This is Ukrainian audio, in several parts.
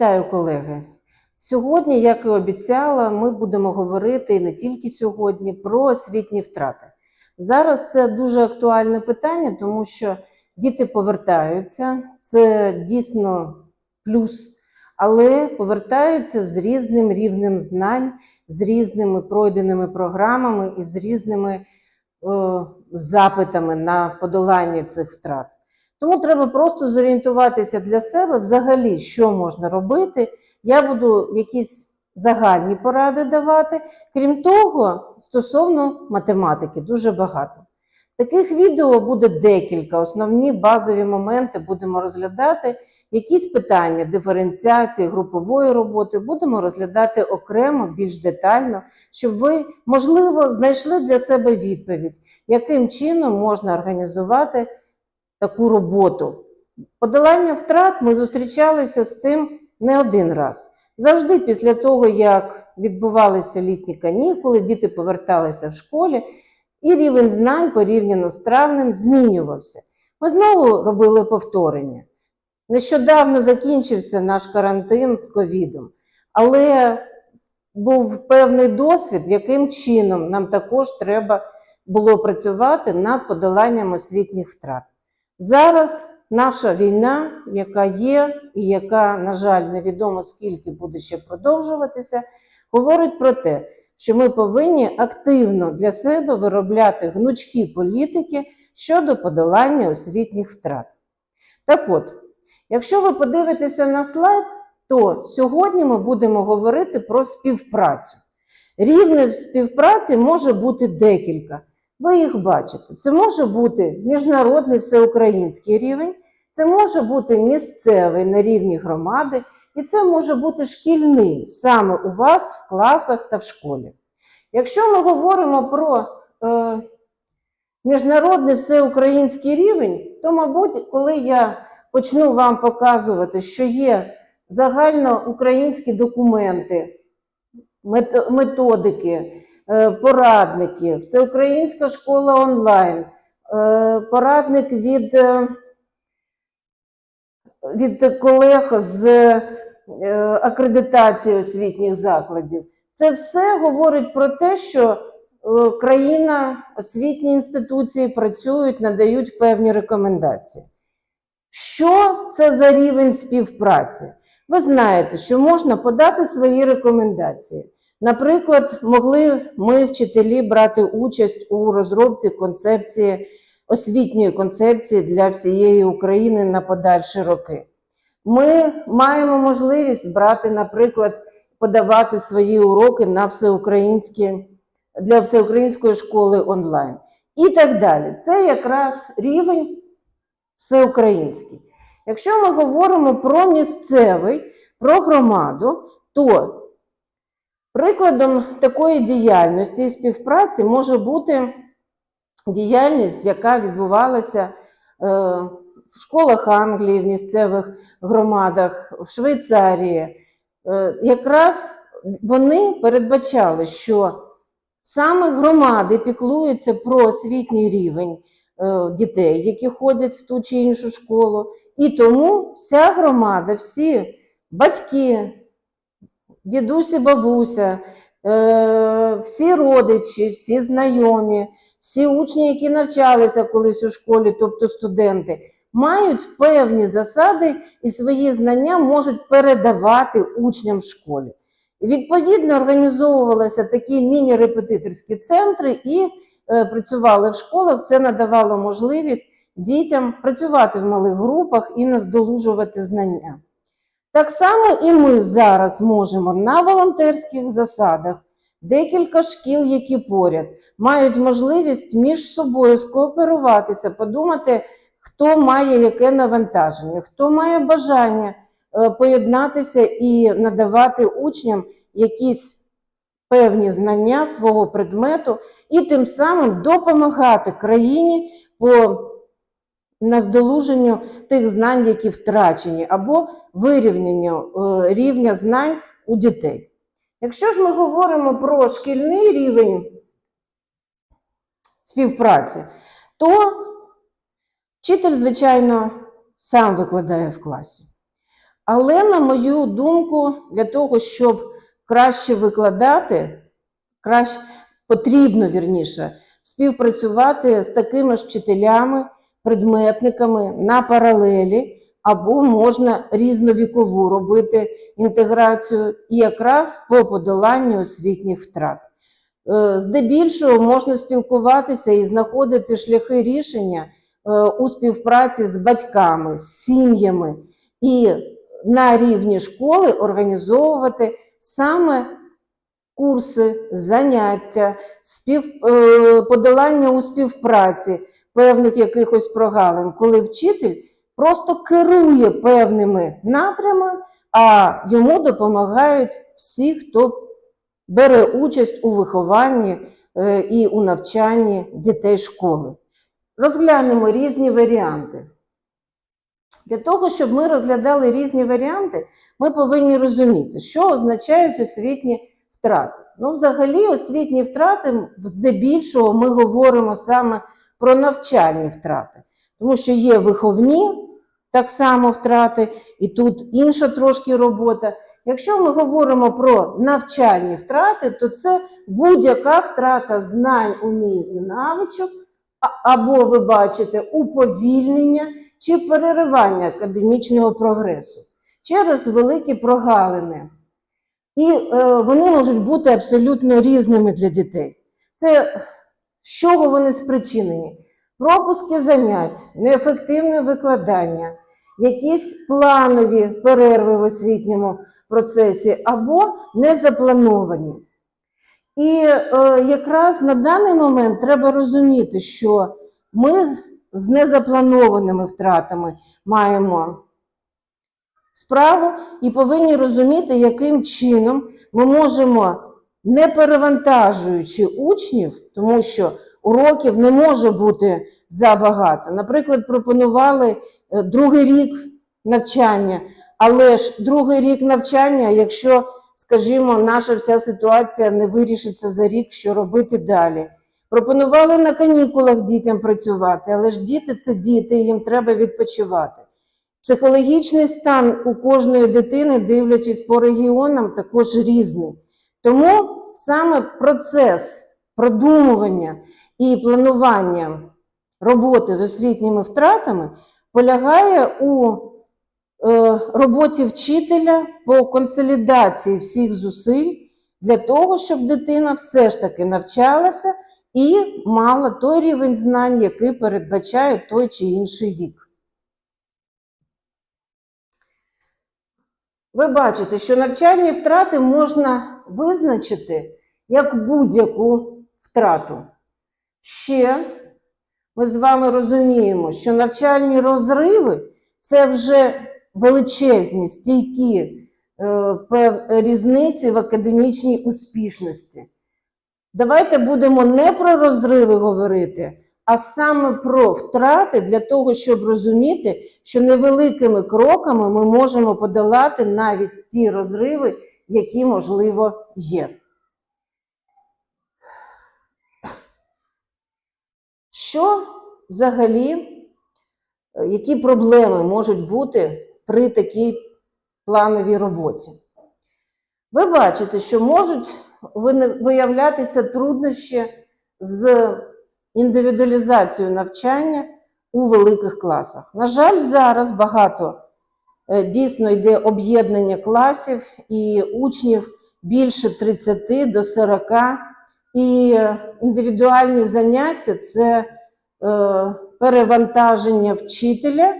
Вітаю, колеги! Сьогодні, як і обіцяла, ми будемо говорити і не тільки сьогодні про освітні втрати. Зараз це дуже актуальне питання, тому що діти повертаються, це дійсно плюс, але повертаються з різним рівнем знань, з різними пройденими програмами і з різними е, запитами на подолання цих втрат. Тому треба просто зорієнтуватися для себе взагалі, що можна робити. Я буду якісь загальні поради давати. Крім того, стосовно математики, дуже багато. Таких відео буде декілька. Основні базові моменти будемо розглядати. Якісь питання диференціації, групової роботи будемо розглядати окремо, більш детально, щоб ви, можливо, знайшли для себе відповідь, яким чином можна організувати таку роботу. Подолання втрат ми зустрічалися з цим не один раз. Завжди після того, як відбувалися літні канікули, діти поверталися в школі, і рівень знань порівняно з травнем змінювався. Ми знову робили повторення. Нещодавно закінчився наш карантин з ковідом, але був певний досвід, яким чином нам також треба було працювати над подоланням освітніх втрат. Зараз наша війна, яка є, і яка, на жаль, невідомо скільки буде ще продовжуватися, говорить про те, що ми повинні активно для себе виробляти гнучкі політики щодо подолання освітніх втрат. Так от, якщо ви подивитеся на слайд, то сьогодні ми будемо говорити про співпрацю. Рівнів співпраці може бути декілька. Ви їх бачите. Це може бути міжнародний всеукраїнський рівень, це може бути місцевий на рівні громади, і це може бути шкільний саме у вас в класах та в школі. Якщо ми говоримо про е, міжнародний всеукраїнський рівень, то, мабуть, коли я почну вам показувати, що є загальноукраїнські документи, методики, порадники, всеукраїнська школа онлайн, е, порадник від, е, від колег з е, акредитації освітніх закладів. Це все говорить про те, що е, країна, освітні інституції працюють, надають певні рекомендації. Що це за рівень співпраці? Ви знаєте, що можна подати свої рекомендації. Наприклад, могли ми, вчителі, брати участь у розробці концепції освітньої концепції для всієї України на подальші роки. Ми маємо можливість брати, наприклад, подавати свої уроки на всеукраїнські для всеукраїнської школи онлайн і так далі. Це якраз рівень всеукраїнський. Якщо ми говоримо про місцевий, про громаду, то прикладом такої діяльності і співпраці може бути діяльність, яка відбувалася е, в школах Англії, в місцевих громадах, в Швейцарії. Е, якраз вони передбачали, що саме громади піклуються про освітній рівень е, дітей, які ходять в ту чи іншу школу. І тому вся громада, всі батьки, дідусі, бабуся, е, всі родичі, всі знайомі, всі учні, які навчалися колись у школі, тобто студенти, мають певні засади і свої знання можуть передавати учням в школі. Відповідно, організовувалися такі міні-репетиторські центри і е, працювали в школах. Це надавало можливість дітям працювати в малих групах і наздолужувати знання. Так само і ми зараз можемо на волонтерських засадах. Декілька шкіл, які поряд, мають можливість між собою скооперуватися, подумати, хто має яке навантаження, хто має бажання е, поєднатися і надавати учням якісь певні знання свого предмету, і тим самим допомагати країні по наздолуженню тих знань, які втрачені, або вирівнянню е, рівня знань у дітей. Якщо ж ми говоримо про шкільний рівень співпраці, то вчитель, звичайно, сам викладає в класі. Але, на мою думку, для того, щоб краще викладати, краще потрібно вірніше співпрацювати з такими ж вчителями, предметниками на паралелі, або можна різновікову робити інтеграцію і якраз по подоланню освітніх втрат. Е, Здебільшого можна спілкуватися і знаходити шляхи рішення е, у співпраці з батьками, з сім'ями і на рівні школи організовувати саме курси, заняття, спів, е, подолання у співпраці певних якихось прогалин, коли вчитель просто керує певними напрямами, а йому допомагають всі, хто бере участь у вихованні е, і у навчанні дітей школи. Розглянемо різні варіанти. Для того, щоб ми розглядали різні варіанти, ми повинні розуміти, що означають освітні втрати. Ну, взагалі, освітні втрати, здебільшого, ми говоримо саме про навчальні втрати, тому що є виховні так само втрати, і тут інша трошки робота. Якщо ми говоримо про навчальні втрати, то це будь-яка втрата знань, умінь і навичок, або ви бачите уповільнення чи переривання академічного прогресу через великі прогалини. І е, вони можуть бути абсолютно різними для дітей. Це з чого вони спричинені? Пропуски занять, неефективне викладання, якісь планові перерви в освітньому процесі або незаплановані. І е, якраз на даний момент треба розуміти, що ми з- незапланованими втратами маємо справу і повинні розуміти, яким чином ми можемо, не перевантажуючи учнів, тому що уроків не може бути забагато. Наприклад, пропонували е, другий рік навчання, але ж другий рік навчання, якщо, скажімо, наша вся ситуація не вирішиться за рік, що робити далі. Пропонували на канікулах дітям працювати, але ж діти це діти, їм треба відпочивати. Психологічний стан у кожної дитини, дивлячись по регіонам, також різний. Тому саме процес продумування і планування роботи з освітніми втратами полягає у е, роботі вчителя по консолідації всіх зусиль для того, щоб дитина все ж таки навчалася і мала той рівень знань, який передбачає той чи інший вік. Ви бачите, що навчальні втрати можна визначити як будь-яку втрату. Ще ми з вами розуміємо, що навчальні розриви це вже величезні, стійкі е, різниці в академічній успішності. Давайте будемо не про розриви говорити, а саме про втрати для того, щоб розуміти, що невеликими кроками ми можемо подолати навіть ті розриви, які, можливо, є. Що взагалі, е, які проблеми можуть бути при такій плановій роботі? Ви бачите, що можуть виявлятися труднощі з індивідуалізацією навчання у великих класах. На жаль, зараз багато дійсно йде об'єднання класів і учнів більше 30 до 40. І е, індивідуальні заняття це е, перевантаження вчителя,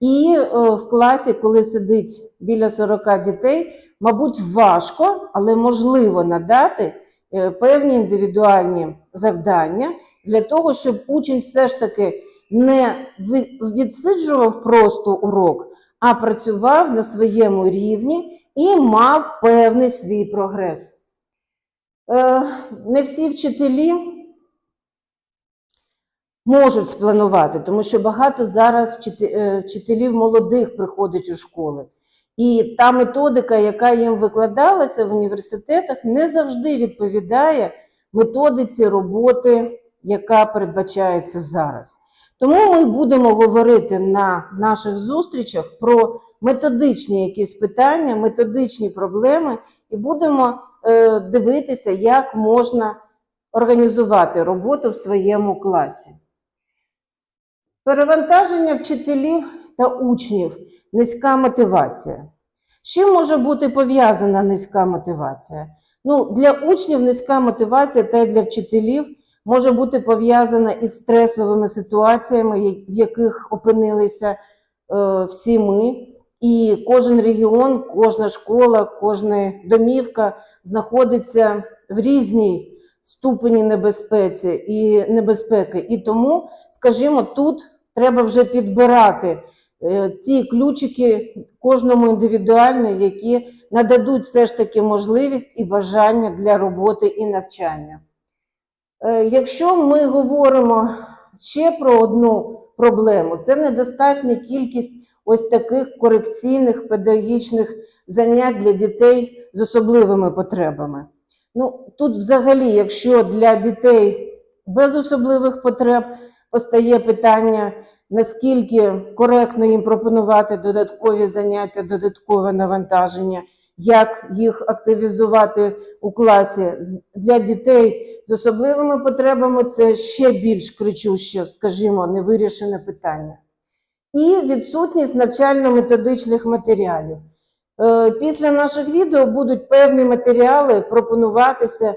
і е, в класі, коли сидить біля 40 дітей, мабуть, важко, але можливо надати е, певні індивідуальні завдання для того, щоб учень все ж таки не відсиджував просто урок, а працював на своєму рівні і мав певний свій прогрес. Е, Не всі вчителі можуть спланувати, тому що багато зараз е, вчителів молодих приходить у школи. І та методика, яка їм викладалася в університетах, не завжди відповідає методиці роботи, яка передбачається зараз. Тому ми будемо говорити на наших зустрічах про методичні якісь питання, методичні проблеми, і будемо е, дивитися, як можна організувати роботу в своєму класі. Перевантаження вчителів та учнів, низька мотивація. З чим може бути пов'язана низька мотивація? Ну, для учнів низька мотивація та й для вчителів може бути пов'язана із стресовими ситуаціями, в яких опинилися е, всі ми. І кожен регіон, кожна школа, кожна домівка знаходиться в різній ступені небезпеці і небезпеки. І тому, скажімо, тут треба вже підбирати е, ті ключики кожному індивідуально, які нададуть все ж таки можливість і бажання для роботи і навчання. Е, Якщо ми говоримо ще про одну проблему, це недостатня кількість ось таких корекційних педагогічних занять для дітей з особливими потребами. Ну, тут взагалі, якщо для дітей без особливих потреб постає питання, наскільки коректно їм пропонувати додаткові заняття, додаткове навантаження, як їх активізувати у класі для дітей з особливими потребами, це ще більш кричуще, скажімо, невирішене питання. І відсутність навчально-методичних матеріалів. Е, Після наших відео будуть певні матеріали пропонуватися е,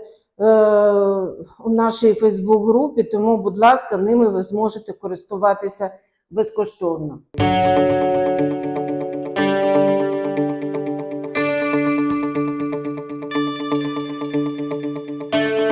у нашій Фейсбук-групі, тому, будь ласка, ними ви зможете користуватися безкоштовно.